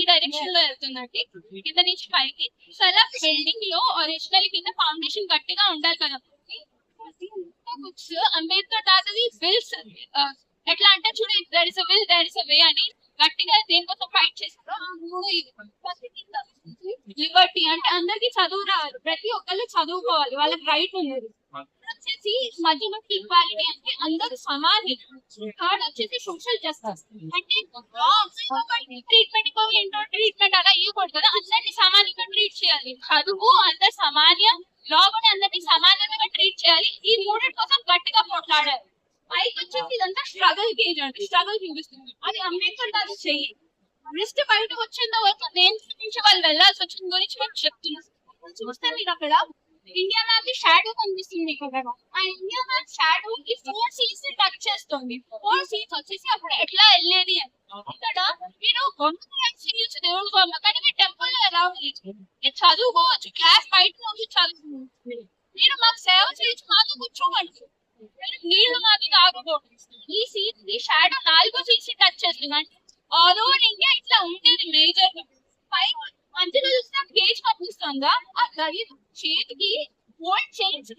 ఈ డైరెక్షన్లో వెళ్తుందండి. కింద నుంచి పైకి. సో అలా బిల్డింగ్లో ఒరిజినల్ కింద ఫౌండేషన్ గట్టిగా ఉండాలి కదా. బుక్స్ అంబేద్కర్ తాతది బిల్స్ ఎట్లా అంటే చూడు there is will there is way అని గట్టిగా దేనికోసం ఫైట్ చేస్తారు ఆ మూడు లిబర్టీ అంటే అందరికి చదువు రావాలి. ప్రతి ఒక్కళ్ళు చదువుకోవాలి. వాళ్ళకి రైట్ ఉన్నది. వచ్చేసి మధ్య ఈక్వాలిటీ అంటే అందరూ సమానం. థర్డ్ వచ్చేసి సోషల్ జస్టిస్ అంటే ట్రీట్మెంట్ ఏంటో ట్రీట్మెంట్ అలా ఇవ్వకూడదు కదా అందరినీ సమానంగా ట్రీట్ చేయాలి. చదువు అందరు సమాన్య లా కూడా అందరినీ సమానంగా ట్రీట్ చేయాలి. ఈ మూడు కోసం గట్టిగా పోట్లాడాలి. పైకి వచ్చేసి ఇదంతా స్ట్రగల్ గేజ్ అంటే స్ట్రగల్ చూపిస్తుంది. అది అంబేద్కర్ దాన్ని చెయ్యి. రిస్ట్ బయటకు వచ్చిన వరకు దేని నుంచి వాళ్ళు వెళ్ళాల్సి వచ్చిన గురించి మేము చెప్తున్నాం. చూస్తే మీరు అక్కడ ఇండియా మ్యాప్ షాడో కనిపిస్తుంది కదా ఆ ఇండియా మ్యాప్ షాడో కి ఫోర్ సీట్స్ టచ్ చేస్తుంది. ఫోర్ సీట్స్ వచ్చేసి అప్పుడు ఎట్లా వెళ్ళేది అని. ఇక్కడ మీరు చేయొచ్చు దేవుడు బొమ్మ కానీ మీరు టెంపుల్లో ఎలా ఉంది చదువుకోవచ్చు. క్లాస్ బయట నుంచి చదువుకోవచ్చు. మీరు మాకు సేవ చేయొచ్చు మాకు కూర్చోవచ్చు నీళ్ళు నీళ్ళు మాకు ఈ సీట్ ఈ షాడో నాలుగో సీట్స్ టచ్ చేస్తుంది. అంటే ఆల్ ఓవర్ ఇండియా ఇట్లా ఉండేది మేజర్ పై మంచిగా చూస్తే గేజ్ కనిపిస్తుందా? ఆ చేతికి గోల్డ్ చైన్స్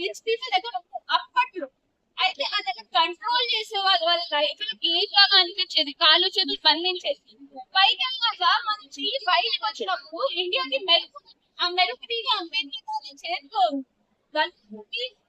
రిచ్ పీపుల్ దగ్గర అప్పట్లో. అయితే అదొక కంట్రోల్ చేసే వాళ్ళు వాళ్ళ లైఫ్లో గేజ్ లాగా అనిపించేది కాళ్ళు చేతులు బంధించేది. పైకి మన చెయ్యి బయటకు వచ్చినప్పుడు ఇండియాకి మెరుపు ఆ మెరుపు తీగ అంబేద్కర్ చేతిలో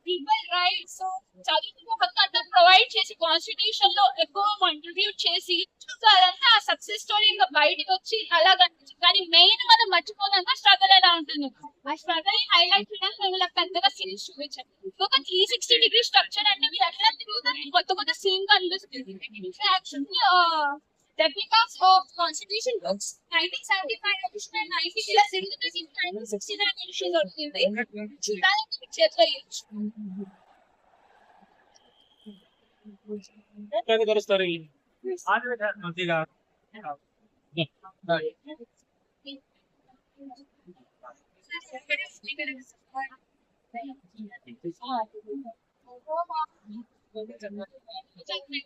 ఈక్వల్ రైట్స్ చదువుకున్న హక్కు ప్రొవైడ్ చేసి కాన్స్టిట్యూషన్లో ఎక్కువ కాంట్రిబ్యూట్ చేసి సో అదంతా ఆ సక్సెస్ స్టోరీ ఇంకా బయటకు వచ్చి అలా కనిపించింది కానీ మెయిన్ మనం మర్చిపోయినాక స్ట్రగల్ ఎలా ఉంటుంది ఆ స్ట్రగల్ హైలైట్ చేయడానికి మేము ఇలా పెద్దగా సీన్స్ చూపించాం ఒక త్రీ సిక్స్టీ డిగ్రీ స్ట్రక్చర్ అంటే మీరు ఎట్లా తిరుగుతారు కొత్త కొత్త సీన్ కనిపిస్తుంది actually technicals of constitution books nineteen seventy five edition and nineteen ఇలా తిరుగుతుంది నైన్టీన్ సిక్స్టీ నైన్ ఎడిషన్ దొరికింది చూడాలంటే మీకు చేతిలో ఇవ్వచ్చు other than Mozilla. Yeah.